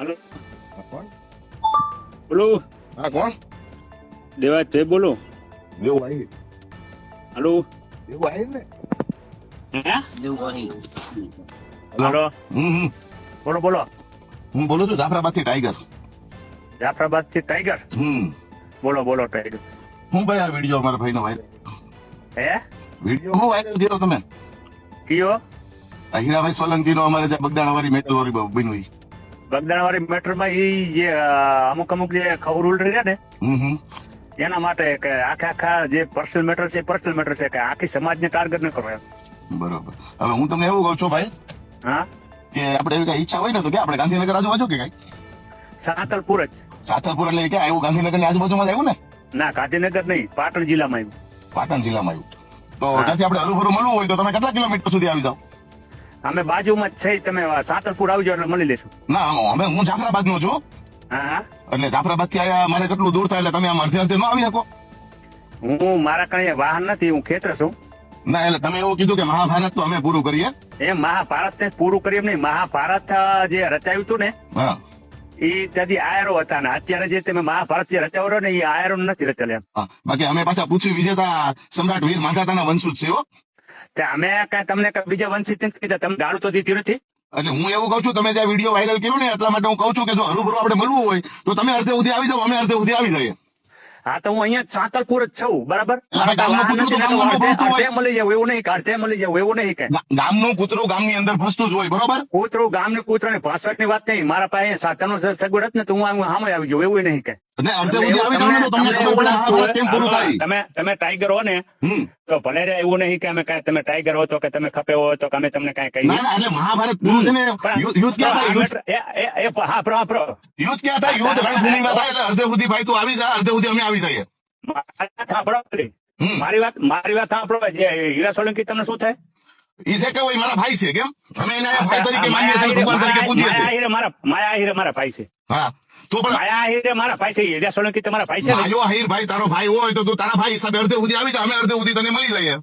હાલો. કોણ? બોલો. હા કોણ? દેવાજ છે બોલો. દેવું આવી હાલો. દેવું આવી ને? હાલો. હમ હમ. બોલો બોલો. હું બોલું છું જાફરાબાદથી ટાઈગર. જાફરાબાદથી ટાઈગર? હમ. બોલો બોલો ટાઈગર. હું ભાઈ આ વીડિયો મારા ભાઈનો વાયરલ હે? વીડિયો હું વાયરલ કર્યો તમે? કયો? હીરાભાઈ સોલંકી નો અમારે ત્યાં બગદાણા વાળી મેટલ વાળી બન્યું ઈ. બગદાણા મેટ્રોમાં ઈ જે અમુક અમુક જે ખબર ઉલટી રહ્યા ને એના માટે કે આખા આખા જે પર્સનલ મેટર છે પર્સનલ મેટર છે કે આખી સમાજને ટાર્ગેટ ન કરો એમ. બરોબર. હવે હું તમને એવું કહું છું ભાઈ હા? કે આપણે એવી કઈ ઈચ્છા હોય ને તો કે આપણે ગાંધીનગર આજુબાજુ કે કઈ? સાતલપુર જ. સાતલપુર એટલે કે આવ્યું ગાંધીનગરની આજુબાજુમાં આવ્યું ને? ના ગાંધીનગર નહીં પાટણ જિલ્લામાં આવ્યું. પાટણ જિલ્લામાં આવ્યું. તો ત્યાંથી આપણે હરુભરું મળવું હોય તો તમે કેટલા કિલોમીટર સુધી આવી જાઓ? અમે બાજુમાં જ છે તમે સાતરપુર આવજો એટલે મળી લેશું. ના અમે હું જાફરાબાદ નો છું એટલે જાફરાબાદથી આયા મારે કેટલું દૂર થાય એટલે તમે આમ અડધે અડધે ન આવી શકો. હું મારા કઈ વાહન નથી હું ખેતર છું. ના એટલે તમે એવું કીધું કે મહાભારત તો અમે પૂરું કરીએ. એ મહાભારત ને પૂરું કરીએ નહીં. મહાભારત જે રચાયું હતું ને હા. એ ત્યાંથી આયરો હતા ને. અત્યારે જે તમે મહાભારત જે રચાવો ને એ આયરો નથી રચાલ્યા બાકી અમે પાછા પૂછ્યું વિજેતા સમ્રાટ વીર માંધાતાના વંશુજ છે અમે કઈ તમને બીજા વંશિત કીધા. તમે ગાળું તો દીધી નથી? એટલે હું એવું કહું છું તમે જે વીડિયો વાયરલ કર્યો ને એટલા માટે હું કહું છું કે જો હરુભરુ આપણે મળવું હોય તો તમે અર્ધે ઉધી આવી જાવ અમે અર્ધે ઉધી આવી જઈએ. હા તો હું અહીંયા સાંતલપુર જ છું બરાબર? મળી જાવ એવું નહીં કે મળી જાવ એવું નહીં કે. ગા- ગામનું કૂતરું ગામની અંદર ફસતું જ હોય બરોબર? કૂતરું ગામની કૂતરાની ભાષાની વાત નહીં મારા પાસે સાધનો સગવડ જ ને તો હું સામે આવી જાઉં એવું નહીં કે. એટલે અડધે સુધી આવી જાઓ તો તમને ખબર પડે મહાભારત કેમ પૂરું થાય. તમે તમે ટાઈગર હો ને તો ભલે રે એવું નહીં કે અમે કાંઈ તમે ટાઈગર હો તો કે તમે ખપે હો તો કે અમે તમને કાંઈ કહીએ. ના ના એટલે મહાભારત પૂરું છે ને યુદ્ધ ક્યાં થાય? યુદ્ધ એ- એ- એ- હા, પ્રો- પ્રો- યુદ્ધ ક્યાં થાય? યુદ્ધ રણભૂમિમાં થાય એટલે અડધે સુધી ભાઈ તું આવી જા અડધે સુધી અમે આવી જઈએ. મારી વાત મારી વાત સાંભળો. જે હીરા સોલંકી તમને શું થાય? ઈ જે કે મારા ભાઈ છે કેમ? અમે એને ભાઈ તરીકે માનીએ છીએ ભગવાન તરીકે પૂજીએ છીએ. હીરે મારા માયા હીરે મારા ભાઈ છે. હા. તો પણ માયા હીરે મારા ભાઈ છે સોલંકી તમારા ભાઈ છે? માયો હીર ભાઈ તારો ભાઈ હોય તો તું તારા ભાઈ હિસાબે અડધે સુધી આવી જા અમે અડધે સુધી તને મળી જઈએ.